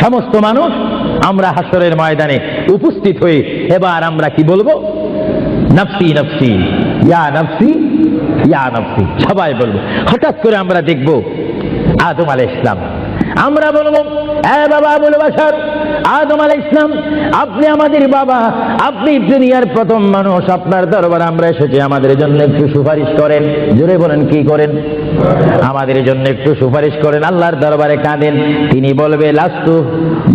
সমস্ত মানুষ আমরা হাসরের ময়দানে উপস্থিত হয়ে এবার আমরা কি বলব? নফসি নফসি, ইয়া নফসি ইয়া নফসি। সবাই বলব। হঠাৎ করে আমরা দেখব আদম আলাই ইসলাম আমরা বলব বাবা বলে বাসার আদম আলাই ইসলাম আপনি আমাদের বাবা, আপনি দুনিয়ার প্রথম মানুষ, আপনার দরবার আমরা এসেছি, আমাদের জন্য একটু সুপারিশ করেন। জোরে বলেন, কি করেন? আমাদের জন্য একটু সুপারিশ করেন, আল্লাহর দরবারে কাঁদেন। তিনি বলবে, লাস্তু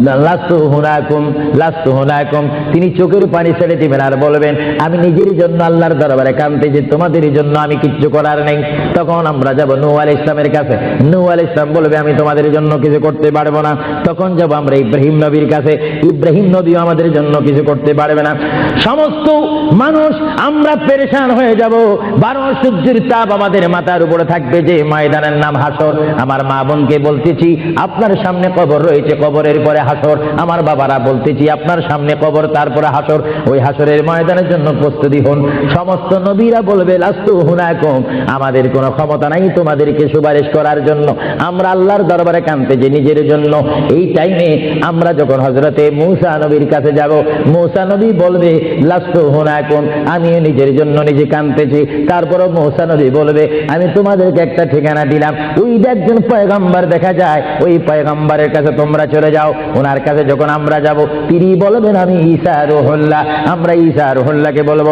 লাস্তু হুনাকুম লাস্তু হুনাকুম। তিনি চোখের পানি ছেড়ে দিবেন আর বলবেন, আমি নিজের জন্য আল্লাহর দরবারে কাঁদতে যে তোমাদের জন্য আমি কিচ্ছু করার নেই। তখন আমরা যাব নূ আল ইসলামের কাছে। নূ আল ইসলাম বলবে, আমি তোমাদের জন্য কিছু করতে পারব না। তখন যাব আমরা ইব্রাহিম নবীর কাছে। ইব্রাহিম নবীও আমাদের জন্য কিছু করতে পারবে না। সমস্ত মানুষ, আমরা পেরেশান হয়ে যাব। বারো সূর্যের তাপ আমাদের মাথার উপরে থাকবে। যে ময়দানের নাম হাসর, আমার মা বোনকে বলতেছি, আপনার সামনে কবর রয়েছে, কবরের পরে হাসর। আমার বাবারা বলতেছি, আপনার সামনে কবর, তারপরে হাসর। ওই হাসরের ময়দানের জন্য প্রস্তুতি হন। সমস্ত নবীরা বলবে, লাস্তু হুনাকুম। আমাদের কোনো ক্ষমতা নাই তোমাদেরকে সুপারিশ করার জন্য। আমরা আল্লাহর দরবারে কানতে যে নিজের জন্য। এই টাইমে আমরা যখন হজরতে মৌসা নবীর কাছে যাব, মূসা নবী বলবে, লাস্তু হুনাকুম। আমি নিজের জন্য নিজে কানতেছি তারপরও মৌসা নবী বলবে, আমি তোমাদেরকে একটা ঠিকানা দিলাম। ওই একজন পয়গম্বর দেখা যায়, ওই পয়গম্বরের কাছে তোমরা চলে যাও। ওনার কাছে যখন আমরা যাব, তিনি বলবেন, আমি ঈসা রোহল্লা আমরা ঈসা রোহল্লাকে বলব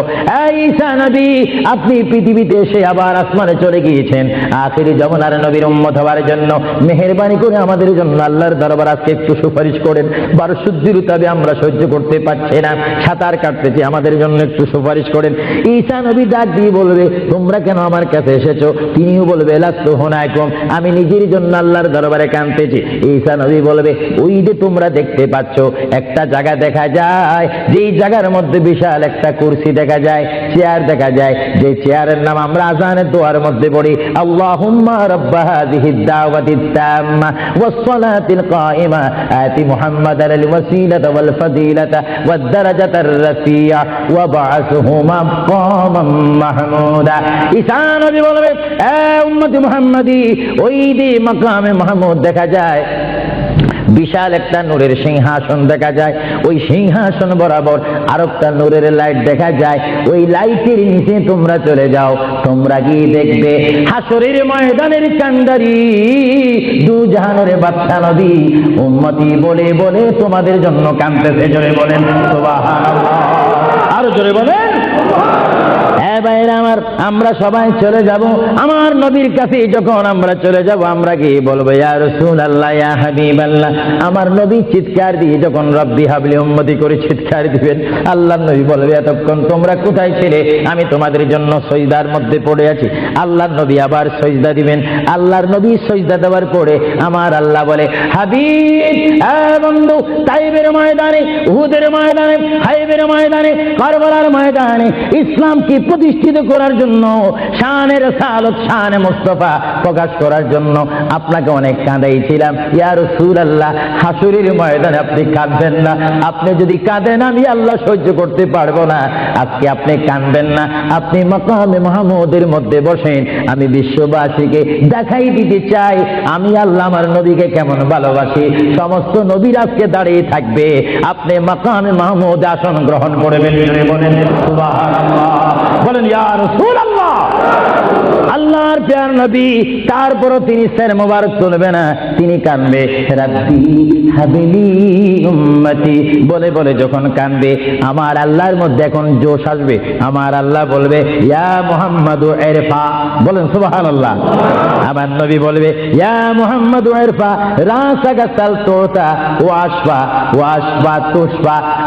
ঈসা নবী, আপনি পৃথিবীতে এসে আবার আসমানে চলে গিয়েছেন। আখিরি যমুনার নবীর উম্মত হওয়ার জন্য মেহেরবানি করে আমাদের জন্য আল্লাহর দরবার আজকে একটু সুপারিশ করেন। বারো শুদ্ধির তবে আমরা সহ্য করতে পারছি না। সাঁতার কাটতেছি, আমাদের জন্য একটু সুপারিশ করেন। ঈসা নবী ডাক দিয়ে বলবে, তোমরা কেন আমার কাছে এসেছ? তিনিও বলবে আমি নিজের জন্য আল্লাহর দরবারে কানতেছি ঈসা নবী বলবে, ওই যে তোমরা দেখতে পাচ্ছ, একটা জায়গা দেখা যায়, যেই জায়গার মধ্যে বিশাল একটা কুরসি দেখা যায়, চেয়ার দেখা যায়, যে চেয়ারের নাম আমরা আজানের দোয়ার মধ্যে পড়ি, আল্লাহুম্মা রাব্বা বলবে মুহাম্মাদি ওই যে মাকামে মাহমুদ দেখা যায়। বিশাল একটা নূরের সিংহাসন দেখা যায়। ওই সিংহাসন বরাবর আর একটা নূরের লাইট দেখা যায়। ওই লাইটের নিচে তোমরা চলে যাও, তোমরা গিয়ে দেখবে হাসরের ময়দানের কান্ডারি দু জাহানের বাচ্চা নদী উন্মতি বলে বলে তোমাদের জন্য কান্দতেছে জোরে বলেন আরও জোরে বলেন হ্যাঁ আমার, আমরা সবাই চলে যাব। আমার নবীর কাছে যখন আমরা চলে যাব, আমরা গিয়ে বলব, ইয়া রসুল আল্লাহ ইয়া হাবিব আল্লাহ আমার নবী চিৎকার দিয়ে যখন রব্বি হাবলি উম্মতি করে চিৎকার দিবেন, আল্লাহ নবী বলবে, এতক্ষণ তোমরা কোথায় ছিলে? আমি তোমাদের জন্য সজদার মধ্যে পড়ে আছি। আল্লাহ নবী আবার সজদা দিবেন। আল্লাহর নবী সজদা দেওয়ার পরে আমার আল্লাহ বলে, হাবিব হ্যাঁ বন্ধু, তাইবের ময়দানে, উহুদের ময়দানে, হাইবের ময়দানে, কারবালার ময়দানে ইসলামকে প্রতিষ্ঠিত করার জন্য, শানের সালত শানে মুস্তফা প্রকাশ করার জন্য আপনাকে অনেক কাঁদাইছিলাম। ইয়ার সুর আল্লাহ হাসুরের ময়দানে আপনি কাঁদবেন না। আপনি যদি কাঁদেন, আমি আল্লাহ সহ্য করতে পারব না। আজকে আপনি কাঁদবেন না। আপনি মকামে মাহমুদের মধ্যে বসেন। আমি বিশ্ববাসীকে দেখাই দিতে চাই। আমি আল্লাহ আমার নবীকে কেমন ভালোবাসি? সমস্ত নবীর আজকে দাঁড়িয়ে থাকবে। আপনি মাকামে মাহমুদ আসন গ্রহণ করবেন। বলেন ইয়া রাসূলুল্লাহ! আল্লাহর প্যার নবী, তারপরও তিনি স্যার মোবারক তুলবে না। তিনি কানবে রাব্বি হাবিলি উম্মতি। বলে বলে যখন কানবে আমার আল্লাহর মধ্যে এখন জোশ আসবে। আমার আল্লাহ বলবে, ইয়া বলেন, সুবহানাল্লাহ। আমার নবী বলবে, ইয়া সাল তোতা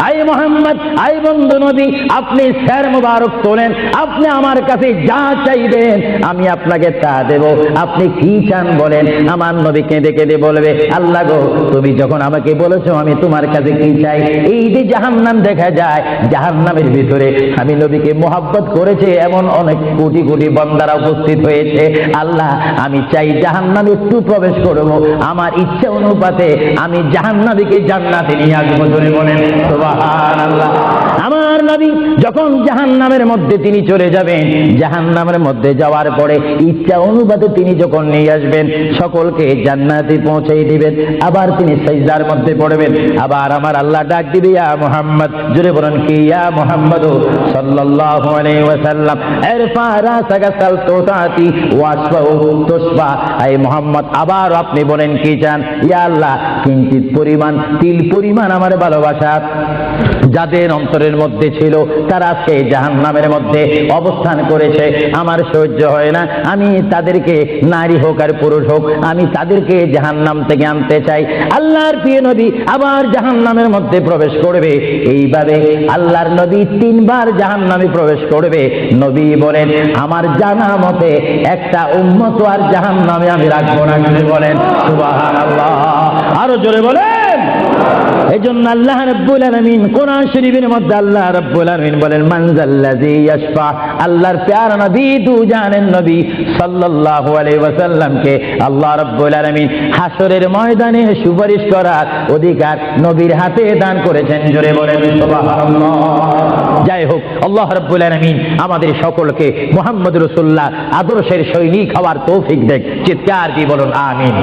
আই মুহাম্মদ আই বন্ধু নবী, আপনি স্যার মোবারক তোলেন। আপনি আমার কাছে যা চাইবেন, আমি আপনাকে তা দেব। আপনি কি চান বলেন? আমার নবী কেঁদে কেঁদে বলবে, আল্লাহ গো, তুমি যখন আমাকে বলেছ আমি তোমার কাছে কি চাই? এই যে জাহান্নাম দেখা যায়, জাহান্নামের ভিতরে আমি নবীকে মোহাব্বত করেছে এমন অনেক কোটি কোটি বন্দারা উপস্থিত হয়েছে। আল্লাহ, আমি চাই জাহান্নামে একটু প্রবেশ করব। আমার ইচ্ছা অনুপাতে আমি জাহান্নামীকে জান্নাতে নিয়ে আসব ধরে বলেন, সুবহানাল্লাহ। আমার নবী যখন জাহান্নামের মধ্যে তিনি চলে যাবেন, জাহান্নামের মধ্যে যাওয়ার পরে ইচ্ছা অনুবাদে তিনি যখন নিয়ে আসবেন, সকলকে জান্নাতে পৌঁছে দিবেন। আবার তিনি সেজদার মধ্যে পড়বেন। আবার আমার আল্লাহ ডাক দিবে, ইয়া মুহাম্মদ। জুড়ে বলেন কি, ইয়া মুহাম্মদ? সাল্লাল্লাহু আলাইহি ওয়াসাল্লাম। ইরফা রাসাকা সালতুতাতি ওয়াসফাউ তুসফা। এই মুহাম্মদ, আবার আপনি বলেন কি চান? ইয়া আল্লাহ, কিঞ্চিত পরিমাণ, তিল পরিমাণ আমার ভালোবাসা। যাদের অন্তরের মধ্যে ছিল, তারা আজকে জাহান্নামের মধ্যে অবস্থান করেছে। আমার সহ্য হয় না। আমি তাদেরকে নারী হোক আর পুরুষ হোক, আমি তাদেরকে জাহান্নাম থেকে আনতে চাই। আল্লাহর প্রিয় নবী আবার জাহান্নামের মধ্যে প্রবেশ করবে। এইভাবে আল্লাহর নবী তিনবার জাহান্নামে প্রবেশ করবে। নবী বলেন, আমার জানা মতে একটা উন্মত আর জাহান্নামে আমি রাখব না। বলেন আরও জোরে বলেন আল্লাহ কোরআন শরীফের মধ্যে আল্লাহ বলেন ইয়াশফা আল্লাহর প্যার নবী নবী সাল্লাল্লাহু আলাইহি ওয়াসাল্লামকে আল্লাহ হাসরের ময়দানে সুপারিশ করার অধিকার নবীর হাতে দান করেছেন। জোরে বলেন যাই হোক, আল্লাহ রব্বুল আমাদের সকলকে মোহাম্মদ রসুল্লাহ আদর্শের সৈনিক হওয়ার তৌফিক দেখ চিৎকার কি বলুন, আমিন।